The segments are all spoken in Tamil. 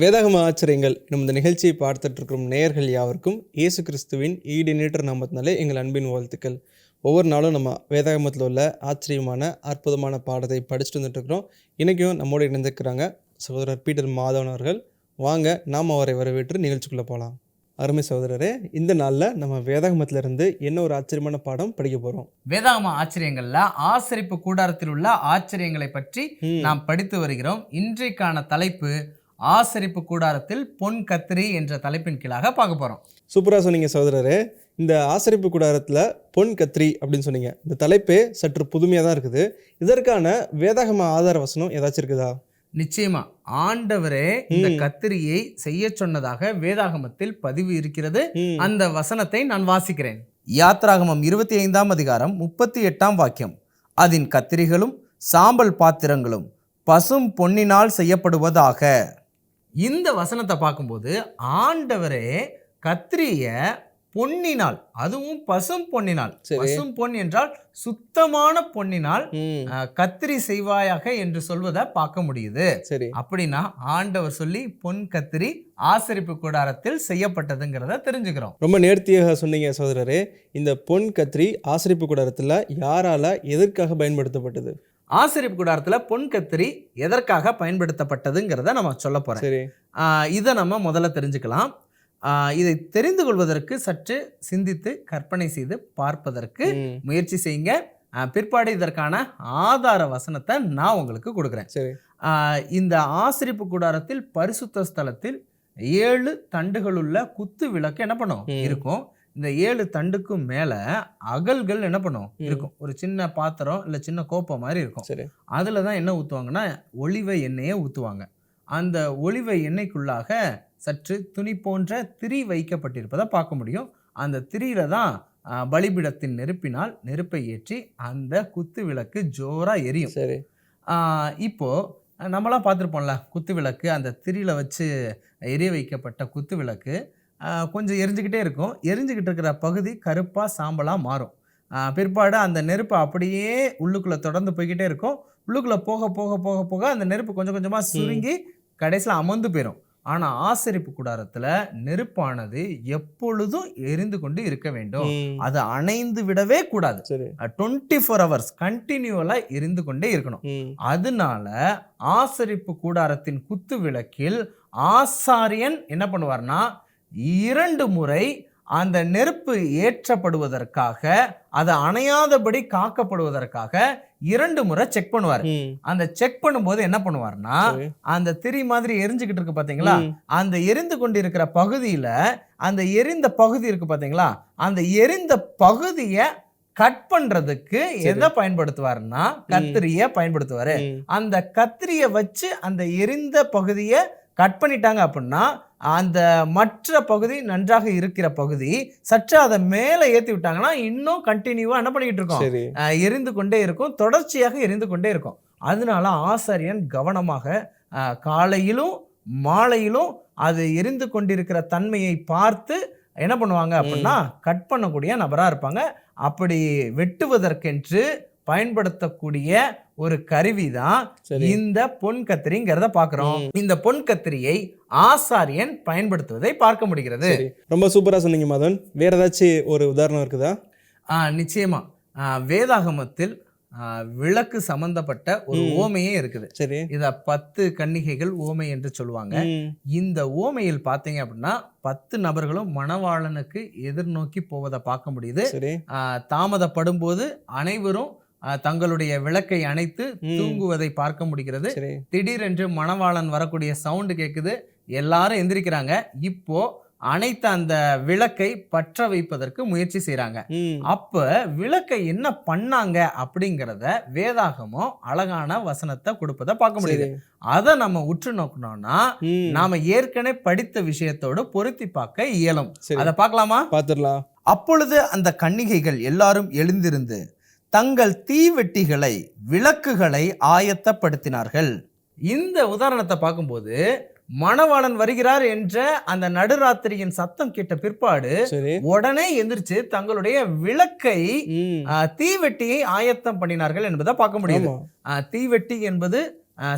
வேதாகம ஆச்சரியங்கள். நம்ம இந்த நிகழ்ச்சியை பார்த்துட்டு இருக்கும் நேயர்கள் யாவருக்கும் இயேசு கிறிஸ்துவின் ஈடுநேற்ற நாமத்தினாலே எங்கள் அன்பின் வாழ்த்துக்கள். ஒவ்வொரு நாளும் நம்ம வேதாகமத்தில் உள்ள ஆச்சரியமான அற்புதமான பாடத்தை படிச்சுட்டு வந்துட்டு இருக்கிறோம். இன்றைக்கும் நம்மோடு இணைந்திருக்கிறாங்க சகோதரர் பீட்டர் மாதவன் அவர்கள். வாங்க நாம் அவரை வரவேற்று நிகழ்ச்சிக்குள்ளே போகலாம் அருமை சகோதரரே இந்த நாளில் நம்ம வேதாகமத்துல இருந்து என்ன ஒரு ஆச்சரியமான பாடம் படிக்க போகிறோம் வேதாகம ஆச்சரியங்கள்ல ஆசரிப்பு கூடாரத்தில் உள்ள ஆச்சரியங்களை பற்றி நாம் படித்து வருகிறோம். இன்றைக்கான தலைப்பு ஆசரிப்பு கூடாரத்தில் பொன் கத்திரி என்ற தலைப்பின் கீழாக பார்க்க போறோம். சூப்பராக சொன்னீங்க சகோதரரே. இந்த ஆசரிப்பு கூடாரத்தில் பொன் கத்திரி அப்படின்னு சொன்னீங்க. இந்த தலைப்பே சற்று புதுமையாக தான் இருக்குது. இதற்கான வேதாகம ஆதார வசனம் ஏதாச்சும் இருக்குதா? நிச்சயமா. ஆண்டவரே இந்த கத்திரியை செய்ய சொன்னதாக வேதாகமத்தில் பதிவு இருக்கிறது. அந்த வசனத்தை நான் வாசிக்கிறேன். யாத்ராகமம் இருபத்தி ஐந்தாம் அதிகாரம் முப்பத்தி எட்டாம் வாக்கியம். அதன் கத்திரிகளும் சாம்பல் பாத்திரங்களும் பசும் பொன்னினால் செய்யப்படுவதாக. இந்த வசனத்தை பார்க்கும்போது ஆண்டவரே கத்திரிய பொன்னினால் அதுவும் பசும் பொன்னினால். பசும் பொன் என்றால் சுத்தமான பொன்னினால் கத்திரி செய்வாயாக என்று சொல்வதை பார்க்க முடியுது. சரி. அப்படின்னா ஆண்டவர் சொல்லி பொன் கத்திரி ஆசரிப்பு கூடாரத்தில் செய்யப்பட்டதுங்கிறத தெரிஞ்சுக்கிறோம். ரொம்ப நேர்த்தியாக சொன்னீங்க சகோதரரே. இந்த பொன் கத்திரி ஆசரிப்பு கூடாரத்தில் யாரால எதற்காக பயன்படுத்தப்பட்டது? ஆசரிப்பு கூடாரத்துல பொன் கத்திரி எதற்காக பயன்படுத்தப்பட்டதுங்கிறத நம்ம சொல்ல ஆஹ் இதை நம்ம முதல்ல தெரிஞ்சுக்கலாம். இதை தெரிந்து கொள்வதற்கு சற்று சிந்தித்து கற்பனை செய்து பார்ப்பதற்கு முயற்சி செய்யுங்க. பிற்பாடு இதற்கான ஆதார வசனத்தை நான் உங்களுக்கு கொடுக்குறேன். இந்த ஆசிரிப்பு கூடாரத்தில் பரிசுத்த ஸ்தலத்தில் ஏழு தண்டுகளுள்ள குத்து விளக்கு என்ன பண்ணும். இருக்கும். இந்த ஏழு தண்டுக்கும் மேல அகல்கள் என்ன பண்ணும். இருக்கும். ஒரு சின்ன பாத்திரம் இல்ல சின்ன கோப்பை மாதிரி இருக்கும். சரி. அதுல தான் என்ன ஊத்துவாங்கன்னா ஒளிவ எண்ணெயை ஊத்துவாங்க. அந்த ஒளிவ எண்ணெய்க்குள்ளாக சற்று துணி போன்ற திரி வைக்கப்பட்டிருப்பதை பார்க்க முடியும். அந்த திரியில தான் பலிபீடத்தின் நெருப்பினால் நெருப்பை ஏற்றி அந்த குத்து விளக்கு ஜோரா எரியும். சரி. இப்போ நம்மளாம் பார்த்துருப்போம்ல குத்து விளக்கு அந்த திரியில் வச்சு எரிய வைக்கப்பட்ட குத்து விளக்கு கொஞ்சம் எரிஞ்சுக்கிட்டே இருக்கும். எரிஞ்சுக்கிட்டு இருக்கிற பகுதி கருப்பாக சாம்பலாக மாறும். பிற்பாடு அந்த நெருப்பு அப்படியே உள்ளுக்குள்ளே தொடர்ந்து போய்கிட்டே இருக்கும். உள்ளுக்குள்ளே போக போக போக போக அந்த நெருப்பு கொஞ்சம் கொஞ்சமாக சுருங்கி கடைசியில் அமர்ந்து போயிடும் ஆனால் ஆசரிப்பு கூடாரத்தில் நெருப்பானது எப்பொழுதும் எரிந்து கொண்டு இருக்க வேண்டும். அது அணைந்து விடவே கூடாது. டுவெண்ட்டி ஃபோர் ஹவர்ஸ் கண்டினியூவலாக எரிந்து கொண்டே இருக்கணும். அதனால ஆசரிப்பு கூடாரத்தின் குத்து விளக்கில் ஆசாரியன் என்ன பண்ணுவார்னா இரண்டு முறை அந்த நெருப்பு ஏற்றப்படுவதற்காக அது அணையாதபடி காக்கப்படுவதற்காக இரண்டு முறை செக் பண்ணுவார். அந்த செக் பண்ணும்போது என்ன பண்ணுவார்னா அந்த திரி மாதிரி எரிஞ்சுக்கிட்டு இருக்கு பாத்தீங்களா. அந்த எரிந்து கொண்டிருக்கிற பகுதியில அந்த எரிந்த பகுதி இருக்கு பாத்தீங்களா? அந்த எரிந்த பகுதியை கட் பண்றதுக்கு எதை பயன்படுத்துவாருன்னா கத்திரிய பயன்படுத்துவாரு. அந்த கத்திரிய வச்சு அந்த எரிந்த பகுதியை கட் பண்ணிட்டாங்க அப்படின்னா அந்த மற்ற பகுதி நன்றாக இருக்கிற பகுதி சற்று அதை மேலே ஏற்றி விட்டாங்கன்னா இன்னும் கண்டினியூவா என்ன பண்ணிக்கிட்டு இருக்கோம்? எரிந்து கொண்டே இருக்கும். தொடர்ச்சியாக எரிந்து கொண்டே இருக்கும். அதனால ஆசாரியன் கவனமாக காலையிலும் மாலையிலும் அது எரிந்து கொண்டிருக்கிற தன்மையை பார்த்து என்ன பண்ணுவாங்க அப்படின்னா கட் பண்ணக்கூடிய நபரா இருப்பாங்க. அப்படி வெட்டுவதற்கென்று பயன்படுத்தக்கூடிய ஒரு கருவி தான் இந்த பொன் கத்திரிங்கிறத பார்க்கிறோம் இந்த பொன் கத்திரியை ஆசாரியன் பயன்படுத்துவதை பார்க்க முடிகிறது. ரொம்ப சூப்பராக சொன்னீங்க மதன் வேற ஏதாச்சும் ஒரு உதாரணம் இருக்குதா? ஆ, நிச்சயமா. வேதாகமத்தில் விளக்கு சம்பந்தப்பட்ட ஒரு. ஓமையே இருக்குது. சரி. இத பத்து கன்னிகைகள் ஓமை என்று சொல்லுவாங்க. இந்த ஓமையில் பார்த்தீங்க அப்படின்னா பத்து நபர்களும் மணவாளனுக்கு எதிர்நோக்கி போவதை பார்க்க முடியுது. தாமதப்படும் போது அனைவரும் தங்களுடைய விளக்கை அணைத்து. தூங்குவதை பார்க்க முடிகிறது. திடீரென்று மணவாளன் வரக்கூடிய சவுண்டு கேட்குது எல்லாரும் எந்திரிக்கிறாங்க. இப்போ அனைத்த அந்த விளக்கை பற்ற வைப்பதற்கு முயற்சி செய்றாங்க. ம். அப்ப விளக்கை என்ன பண்ணாங்க அப்படிங்கிறத வேதாகமம் அழகான வசனத்தை கொடுப்பதை பார்க்க முடியுது. அதை நம்ம உற்று நோக்கணும்னா நாம ஏற்கனவே படித்த விஷயத்தோடு பொருத்தி பார்க்க இயலும். அதை பார்க்கலாமா? பார்த்துடலாம். அப்பொழுது அந்த கன்னிகைகள் எல்லாரும் எழுந்திருந்து தங்கள் தீவெட்டிகளை விளக்குகளை ஆயத்தப்படுத்தினார்கள். இந்த உதாரணத்தை பார்க்கும்போது மணவாளன் வருகிறார் என்ற அந்த நடுராத்திரியின் சத்தம் கேட்ட பிற்பாடு உடனே எந்திரிச்சு தங்களுடைய விளக்கை தீவெட்டியை ஆயத்தம் பண்ணினார்கள் என்பதை பார்க்க ஆ, தீவெட்டி என்பது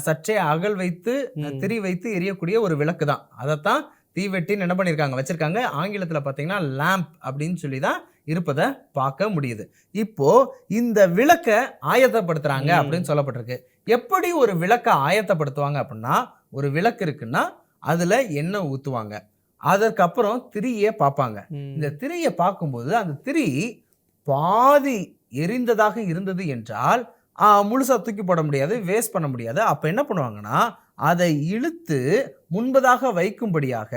சற்றே அகல் வைத்து. திரி வைத்து எரியக்கூடிய ஒரு விளக்கு தான் அதைத்தான் தீவெட்டின்னு என்ன பண்ணியிருக்காங்க வச்சிருக்காங்க. ஆங்கிலத்தில் பார்த்தீங்கன்னா லேம்ப் அப்படின்னு சொல்லி தான் இருப்பதை பார்க்க முடியுது. இப்போ இந்த விளக்கை ஆயத்தப்படுத்துறாங்க. அப்படின்னு சொல்லப்பட்டிருக்கு. எப்படி ஒரு விளக்கை ஆயத்தப்படுத்துவாங்க அப்படின்னா ஒரு விளக்கு இருக்குன்னா அதுல எண்ணெய் ஊத்துவாங்க. அதற்கப்புறம் திரியை பார்ப்பாங்க. இந்த திரியை பார்க்கும்போது அந்த திரி பாதி எரிந்ததாக இருந்தது என்றால் ஆ, முழுசா தூக்கி போட முடியாது வேஸ்ட் பண்ண முடியாது. அப்ப என்ன பண்ணுவாங்கன்னா அதை இழுத்து முன்பதாக வைக்கும்படியாக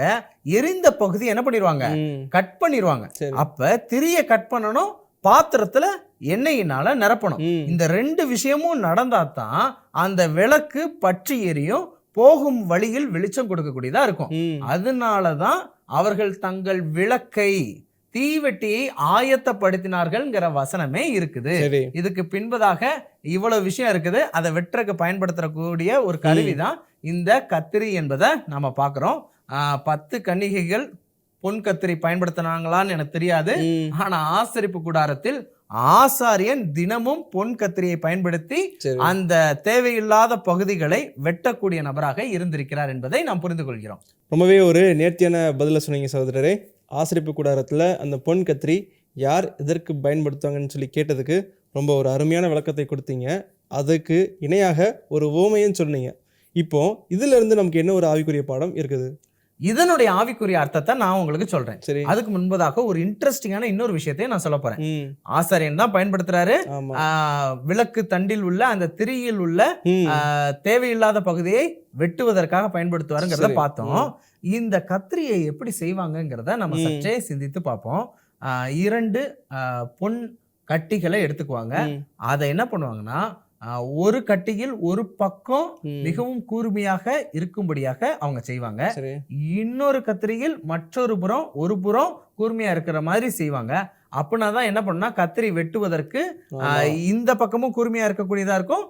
எரிந்த பகுதி என்ன பண்ணிடுவாங்க. கட் பண்ணிடுவாங்க அப்ப திரியை கட் பண்ணணும் பாத்திரத்துல எண்ணெயினால நிரப்பணும். இந்த ரெண்டு விஷயமும் நடந்தா தான் அந்த விளக்கு பற்றி எரியும் போகும் வழியில் வெளிச்சம் கொடுக்கக்கூடியதா இருக்கும் ம். அதனால தான் அவர்கள் தங்கள் விளக்கை தீவெட்டியை ஆயத்தப்படுத்தினார்கள்ங்கிற வசனமே இருக்குது. இதுக்கு பின்பதாக இவ்வளவு விஷயம் இருக்குது. அதை வெட்டுறதுக்கு பயன்படுத்தக்கூடிய ஒரு கருவி தான் இந்த கத்திரி என்பதை நம்ம பார்க்குறோம். பத்து கன்னிகைகள் பொன் கத்திரி பயன்படுத்தினாங்களான்னு எனக்கு தெரியாது. ஆனா ஆசரிப்பு கூடாரத்தில் ஆசாரியன் தினமும் பொன் கத்திரியை பயன்படுத்தி அந்த தேவையில்லாத பகுதிகளை வெட்டக்கூடிய நபராக இருந்திருக்கிறார் என்பதை நாம் புரிந்து கொள்கிறோம். ரொம்பவே ஒரு நேர்த்தியான பதிலை சொன்னீங்க சகோதரரே. ஆசிரியப்பு கூடாரத்தில் அந்த பொன் கத்திரி யார் எதற்கு பயன்படுத்துவாங்கன்னு சொல்லி கேட்டதுக்கு ரொம்ப ஒரு அருமையான விளக்கத்தை கொடுத்தீங்க. அதுக்கு இணையாக ஒரு ஓமையும் சொன்னீங்க. இப்போ இதிலிருந்து நமக்கு என்ன ஒரு ஆவிக்குரிய பாடம் இருக்குது? இதனுடைய ஆவிக்குரிய அர்த்தத்தை நான் உங்களுக்கு சொல்றேன். சரி. அதுக்கு முன்பதாக ஒரு இன்ட்ரெஸ்டிங்கான இன்னொரு விஷயத்தையும் நான் சொல்ல போறேன். ஆசாரியன் தான் பயன்படுத்துறாரு. விளக்கு தண்டில் உள்ள அந்த திரியில் உள்ள தேவையில்லாத பகுதியை வெட்டுவதற்காக பயன்படுத்துவாருங்கிறத. பார்த்தோம். இந்த கத்திரியை எப்படி செய்வாங்கங்கிறத நம்ம. சற்றே சிந்தித்து பார்ப்போம். ஆஹ், இரண்டு பொன் கட்டிகளை எடுத்துக்குவாங்க. அதை என்ன பண்ணுவாங்கன்னா ஒரு கட்டியில் ஒரு பக்கம். மிகவும் கூர்மையாக இருக்கும்படியாக அவங்க செய்வாங்க. இன்னொரு கத்திரியில் மற்றொரு புறம் ஒரு புறம் கூர்மையா இருக்கிற மாதிரி செய்வாங்க. அப்படின்னா தான் என்ன பண்ணா கத்திரி வெட்டுவதற்கு இந்த பக்கமும் கூர்மையா இருக்கக்கூடியதா இருக்கும்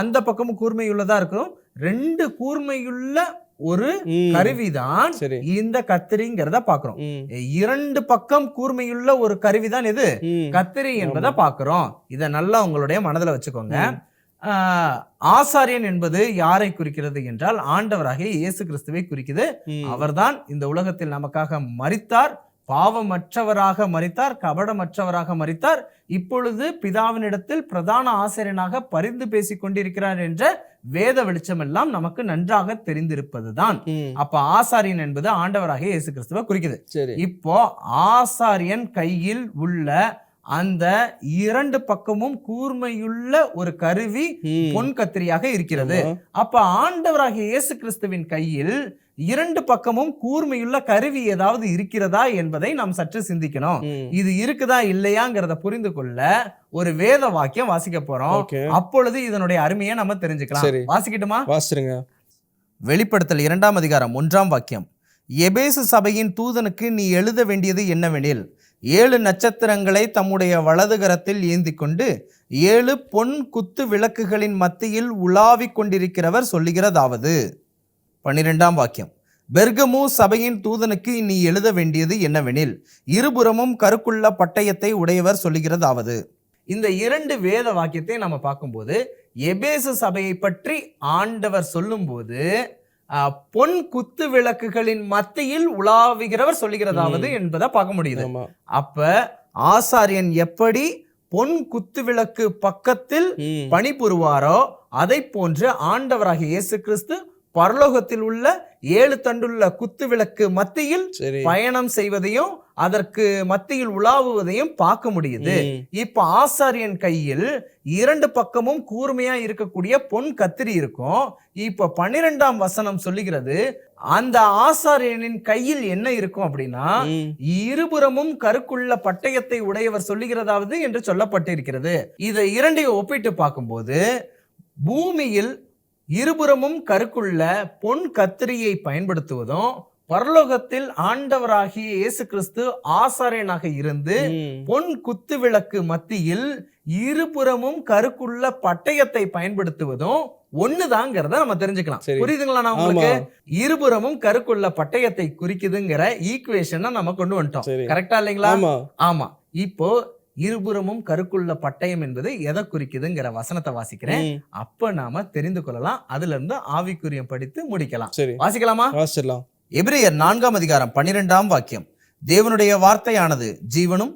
அந்த பக்கமும் கூர்மையுள்ளதா இருக்கும். ரெண்டு கூர்மையுள்ள ஒரு. கருவிதான் இந்த கத்திரிங்கிறத பாக்குறோம். இரண்டு பக்கம் கூர்மையுள்ள ஒரு கருவிதான் இது. கத்திரி என்பதை பார்க்கிறோம் இதை நல்லா உங்களுடைய மனதில் வச்சுக்கோங்க. ஆசாரியன் என்பது யாரை குறிக்கிறது என்றால் ஆண்டவராகிய இயேசு கிறிஸ்துவை குறிக்குது. அவர்தான் இந்த உலகத்தில் நமக்காக மரித்தார். பாவமற்றவராக மரித்தார். கபடமற்றவராக மரித்தார். இப்பொழுது பிதாவினிடத்தில் பிரதான ஆசிரியனாக பரிந்து பேசிக் கொண்டிருக்கிறார் என்ற வேத வெளிச்சம் எல்லாம் நமக்கு நன்றாக தெரிந்திருப்பதுதான் ம். அப்ப ஆசாரியன் என்பது ஆண்டவராகிய இயேசு கிறிஸ்துவை குறிக்குது இப்போ ஆசாரியன் கையில் உள்ள அந்த இரண்டு பக்கமும் கூர்மையுள்ள ஒரு கருவி. பொன் கத்திரியாக இருக்கிறது. அப்ப ஆண்டவராகிய இயேசு கிறிஸ்துவின் கையில் இரண்டு பக்கமும் கூர்மையுள்ள கருவி ஏதாவது இருக்கிறதா என்பதை நாம் சற்று சிந்திக்கணும். இது இருக்குதா இல்லையாங்கிறத புரிந்து கொள்ள ஒரு வேத வாக்கியம் வாசிக்க போறோம். அப்பொழுது இதனுடைய அருமையை நம்ம தெரிஞ்சுக்கலாம். வாசிக்கட்டுமா? வாசிருங்க வெளிப்படுத்தல் இரண்டாம் அதிகாரம் ஒன்றாம் வாக்கியம். எபேசு சபையின் தூதனுக்கு நீ எழுத வேண்டியது என்னவெனில் ஏழு நட்சத்திரங்களை தம்முடைய வலது கரத்தில் ஏந்தி கொண்டு ஏழு பொன் குத்து விளக்குகளின் மத்தியில் உலாவிக் கொண்டிருக்கிறவர் சொல்லுகிறதாவது. பன்னிரெண்டாம் வாக்கியம். பெர்கமு சபையின் தூதனுக்கு நீ எழுத வேண்டியது என்னவெனில் இருபுறமும் கருக்குள்ள பட்டயத்தை உடையவர் சொல்லுகிறதாவது. இந்த இரண்டு வேத வாக்கியத்தை நம்ம பார்க்கும்போது எபேசு சபையை பற்றி ஆண்டவர் சொல்லும்போது பொன் குத்து விளக்குகளின் மத்தியில் உலாவுகிறவர் சொல்லுகிறதாவது என்பதை பார்க்க முடியுது. அப்ப ஆசாரியன் எப்படி பொன் குத்து விளக்கு பக்கத்தில். பணிபுரிவாரோ அதை போன்று ஆண்டவராகிய இயேசு கிறிஸ்து பரலோகத்தில் உள்ள ஏழு தண்டுள்ள குத்து விளக்கு மத்தியில் பயணம் செய்வதையும் அதற்கு மத்தியில் உலாவுவதையும் பார்க்க முடியுது. இப்ப ஆசாரியன் கையில் இரண்டு பக்கமும் கூர்மையா இருக்கக்கூடிய பொன் கத்திரி இருக்கும் இப்ப பன்னிரெண்டாம் வசனம் சொல்லுகிறது அந்த ஆசாரியனின் கையில் என்ன இருக்கும் அப்படின்னா. இருபுறமும் கருக்குள்ள பட்டயத்தை உடையவர் சொல்லுகிறதாவது என்று சொல்லப்பட்டிருக்கிறது இதை இரண்டையும் ஒப்பிட்டு பார்க்கும்போது பூமியில் இருபுறமும் கருக்குள்ள பொன் கத்திரியை பயன்படுத்துவதும் பரலோகத்தில் ஆண்டவராகிய இயேசு கிறிஸ்து ஆசாரியனாக இருந்து. பொன் குத்து விளக்கு மத்தியில் இருபுறமும் கருக்குள்ள பட்டயத்தை பயன்படுத்துவதும் ஒண்ணுதாங்கிறத நம்ம தெரிஞ்சுக்கலாம். புரியுதுங்களா நான் உங்களுக்கு? இருபுறமும் கருக்குள்ள பட்டயத்தை குறிக்குதுங்கிற ஈக்குவேஷனை நம்ம கொண்டு வந்துட்டோம். கரெக்டா இல்லைங்களா? ஆமா. இப்போ இருபுறமும் கருக்குள்ள பட்டயம் என்பது எதை குறிக்குதுங்கிற வசனத்தை வாசிக்கிறேன். அப்ப நாம தெரிந்து கொள்ளலாம். அதுல இருந்து ஆவிக்குரியம் படித்து முடிக்கலாம். வாசிக்கலாமா? வாசிச்சிடலாம். எபிரேயர் நான்காம் அதிகாரம் பன்னிரெண்டாம் வாக்கியம். தேவனுடைய வார்த்தையானது ஜீவனும்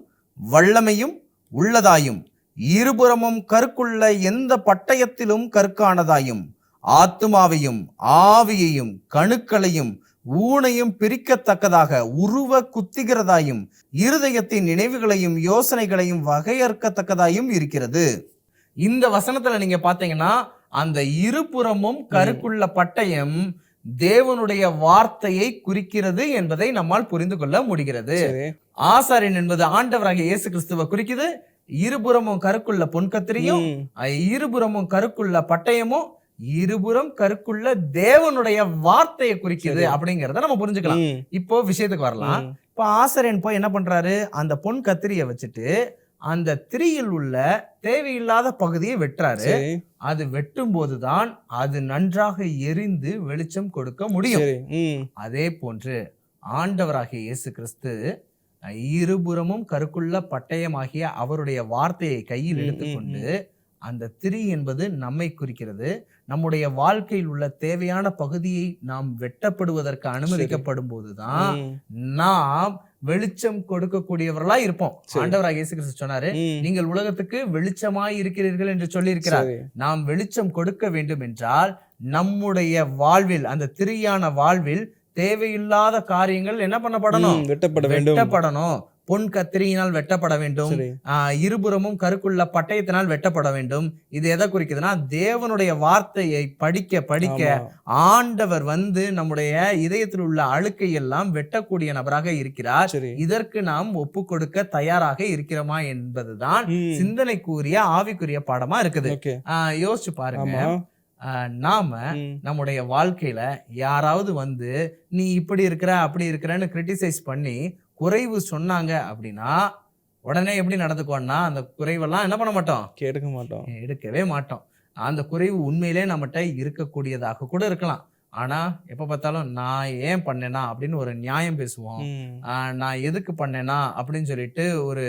வல்லமையும் உள்ளதாயும் இருபுறமும் கருக்குள்ள எந்த பட்டயத்திலும் கற்கானதாயும் ஆத்துமாவையும் ஆவியையும் கணுக்களையும் ஊனையும் பிரிக்கத்தக்கதாக உருவ குத்துகிறதாயும் இருதயத்தின் நினைவுகளையும் யோசனைகளையும் வகையறுக்கத்தக்கதாயும் இருக்கிறது. இந்த வசனத்துல நீங்க பாத்தீங்கன்னா அந்த இருபுறமும் கருக்குள்ள பட்டயம் தேவனுடைய வார்த்தையை குறிக்கிறது என்பதை நம்மால் புரிந்து கொள்ள முடிகிறது. சரி. ஆசாரியன் என்பது ஆண்டவராகிய இயேசு கிறிஸ்துவ குறிக்குது. இருபுறமும் கருக்குள்ள பொன்கத்திரியும் ம், அஹ் இருபுறமும் கருக்குள்ள பட்டயமும் இருபுறம் கருக்குள்ள தேவனுடைய வார்த்தையை குறிக்குது சரி. அப்படிங்கறத நம்ம புரிஞ்சுக்கலாம். இப்போ விஷயத்துக்கு வரலாம். இப்போ ஆசாரியன் போய் என்ன பண்றாரு? அந்த பொன் கத்திரியை வச்சுட்டு அந்த திரியில் உள்ள தேவையில்லாத பகுதியை வெட்டுறாரு. அது வெட்டும் போதுதான் அது நன்றாக எரிந்து வெளிச்சம் கொடுக்க முடியும். அதே போன்று ஆண்டவராகிய இயேசு கிறிஸ்து இருபுறமும் கருக்குள்ள பட்டயமாகிய அவருடைய வார்த்தையை கையில் எடுத்துக்கொண்டு அந்த திரி என்பது நம்மை குறிக்கிறது. நம்முடைய வாழ்க்கையில் உள்ள தேவையான பகுதியை நாம் வெட்டப்படுவதற்கு அனுமதிக்கப்படும் போதுதான் நாம் வெளிச்சம் கொடுக்கக்கூடியவர்களா இருப்போம். சரி. ஆண்டவராகிய இயேசு கிறிஸ்து சொன்னாரு நீங்கள் உலகத்துக்கு வெளிச்சமாய் இருக்கிறீர்கள் என்று சொல்லியிருக்கிறார். நாம் வெளிச்சம் கொடுக்க வேண்டும் என்றால் நம்முடைய வாழ்வில் அந்த திரியான வாழ்வில் தேவையில்லாத காரியங்கள் என்ன பண்ணப்படணும்? வெட்டப்பட வேண்டும். வெட்டப்படணும். பொன் கத்திரியினால் வெட்டப்பட வேண்டும். இருபுறமும் கருக்குள்ள பட்டயத்தினால் வெட்டப்பட வேண்டும். இது எதை குறிக்குதுன்னா தேவனுடைய வார்த்தையை படிக்க படிக்க. ஆண்டவர் வந்து நம்முடைய இதயத்தில் உள்ள அழுக்கை எல்லாம் வெட்டக்கூடிய நபராக இருக்கிறார். இதற்கு நாம் ஒப்பு கொடுக்க தயாராக இருக்கிறோமா என்பதுதான் சிந்தனைக்குரிய ஆவிக்குரிய பாடமா இருக்குது. யோசிச்சு பாருங்க. நாம நம்முடைய வாழ்க்கையில யாராவது வந்து நீ இப்படி இருக்கிற அப்படி இருக்கிறன்னு கிரிட்டிசைஸ் பண்ணி குறைவு சொன்னாங்க அப்படின்னா உடனே எப்படி நடந்துக்குவோம்னா அந்த குறைவெல்லாம் என்ன பண்ண மாட்டோம்? கேட்க மாட்டோம். எடுக்கவே மாட்டோம். அந்த குறைவு உண்மையிலே நம்மகிட்ட இருக்கக்கூடியதாக கூட இருக்கலாம். ஆனா எப்ப பார்த்தாலும் நான் ஏன் பண்ணேனா அப்படின்னு ஒரு நியாயம் பேசுவோம். நான் எதுக்கு பண்ணேனா அப்படின்னு சொல்லிட்டு ஒரு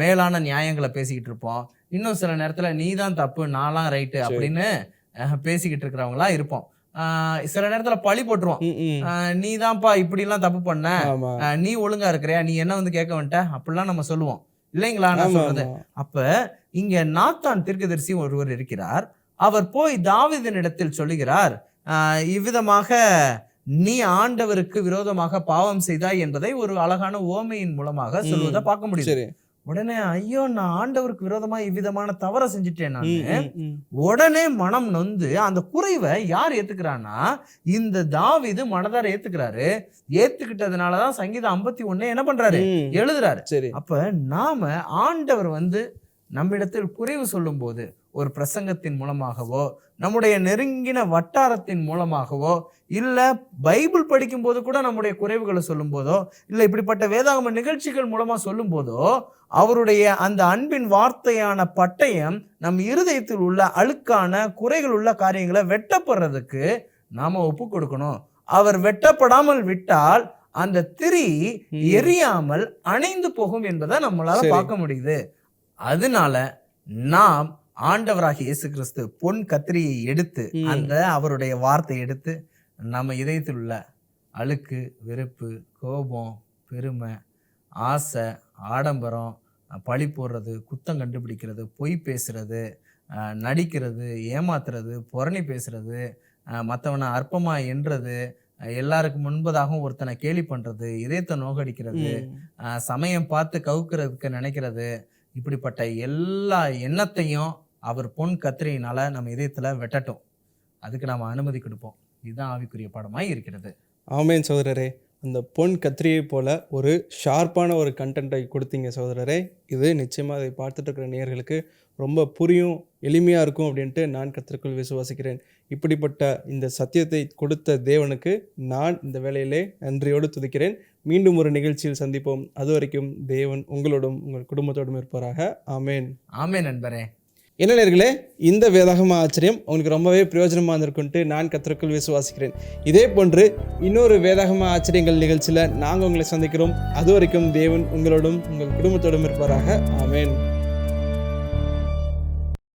மேலான நியாயங்களை பேசிக்கிட்டு இருப்போம். இன்னும் சில நேரத்துல நீ தான் தப்பு நான்லாம் ரைட்டு. அப்படின்னு பேசிக்கிட்டு இருக்கிறவங்களா இருப்போம். சில நேரத்துல பழி. ஆஹ் நீ தான்ப்பா இப்படிலாம் தப்பு பண்ண. நீ ஒழுங்கா இருக்கிறியா? நீ என்ன வந்து கேட்க வந்துட்ட? அப்படிலாம் நம்ம சொல்லுவோம். இல்லைங்களா? நான் சொல்றது. அப்ப இங்க நாத்தான் தீர்க்கதரிசி ஒருவர் இருக்கிறார். அவர் போய் தாவீதினிடத்தில் சொல்லுகிறார் ஆஹ் இவ்விதமாக நீ ஆண்டவருக்கு விரோதமாக பாவம் செய்தாய் என்பதை ஒரு அழகான ஓமையின் மூலமாக சொல்வதை பார்க்க முடியுது. சரி. உடனே ஐயோ நான் ஆண்டவருக்கு விரோதமா இவ்விதமான தவறை செஞ்சுட்டேன் நான். உடனே மனம் நொந்து அந்த குறைவை யார் ஏத்துக்கிறான்னா இந்த தாவீது மனதார ஏத்துக்கிறாரு. ஏத்துக்கிட்டதுனாலதான் சங்கீதம் ஐம்பத்தி ஒண்ணு என்ன பண்றாரு? எழுதுறாரு. சரி. அப்ப நாம ஆண்டவர் வந்து நம்மிடத்தில் குறைவு சொல்லும்போது ஒரு பிரசங்கத்தின் மூலமாகவோ நம்முடைய நெருங்கின வட்டாரத்தின் மூலமாகவோ இல்ல பைபிள் படிக்கும் போது கூட நம்முடைய குறைவுகளை சொல்லும் போதோ இல்ல இப்படிப்பட்ட வேதாகம நிகழ்ச்சிகள் மூலமா சொல்லும் போதோ அவருடைய அந்த அன்பின் வார்த்தையான பட்டயம் நம் இருதயத்தில் உள்ள அழுக்கான குறைகள் உள்ள காரியங்களை வெட்டப்படுறதுக்கு நாம ஒப்பு கொடுக்கணும் அவர் வெட்டப்படாமல் விட்டால் அந்த திரி. எரியாமல் அணைந்து போகும் என்பதை நம்மளால. பார்க்க முடியுது அதனால நாம் ஆண்டவராகிய இயேசு கிறிஸ்து பொன் கத்திரியை எடுத்து. அந்த அவருடைய வார்த்தை எடுத்து நம்ம இதயத்தில் உள்ள அழுக்கு வெறுப்பு கோபம் பெருமை ஆசை ஆடம்பரம் பழி போடுறது குத்தம் கண்டுபிடிக்கிறது பொய் பேசுறது அஹ், நடிக்கிறது ஏமாத்துறது புரணி பேசுறது மற்றவனை அற்பமாக எண்றது அஹ், எல்லாருக்கு முன்பதாகவும் ஒருத்தனை கேலி பண்ணுறது இதயத்தை நோகடிக்கிறது சமயம் பார்த்து கவுக்கிறதுக்கு நினைக்கிறது இப்படிப்பட்ட எல்லா எண்ணத்தையும் அவர் பொன் கத்திரியினால நம்ம இதயத்துல வெட்டட்டும். அதுக்கு நாம அனுமதி கொடுப்போம். இதுதான் ஆவிக்குரிய பாடமாய் இருக்கிறது. ஆமேன் சகோதரரே. அந்த பொன் கத்திரியை போல ஒரு ஷார்ப்பான ஒரு கண்டென்ட்டை கொடுத்தீங்க சகோதரரே. இது நிச்சயமாக அதை பார்த்துட்டு இருக்கிற நேயர்களுக்கு ரொம்ப புரியும் எளிமையாக இருக்கும் அப்படின்ட்டு நான் கத்திற்குள் விசுவாசிக்கிறேன். இப்படிப்பட்ட இந்த சத்தியத்தை கொடுத்த தேவனுக்கு நான் இந்த வேளையிலே நன்றியோடு துதிக்கிறேன். மீண்டும் ஒரு நிகழ்ச்சியில் சந்திப்போம். அது வரைக்கும் தேவன் உங்களோடும் உங்கள் குடும்பத்தோடும் இருப்பாராக. ஆமேன். ஆமே நண்பரே. என்ன நேர்களே இந்த வேதாகம ஆச்சரியம் உங்களுக்கு ரொம்பவே பிரயோஜனமாக இருந்திருக்குன்ட்டு நான் கத்திற்குள் விசுவாசிக்கிறேன். இதே போன்று இன்னொரு வேதாகம ஆச்சரியங்கள் நிகழ்ச்சியில் நாங்கள் உங்களை சந்திக்கிறோம். அது வரைக்கும் தேவன் உங்களோடும் உங்கள் குடும்பத்தோடும் இருப்பாராக. ஆமேன்.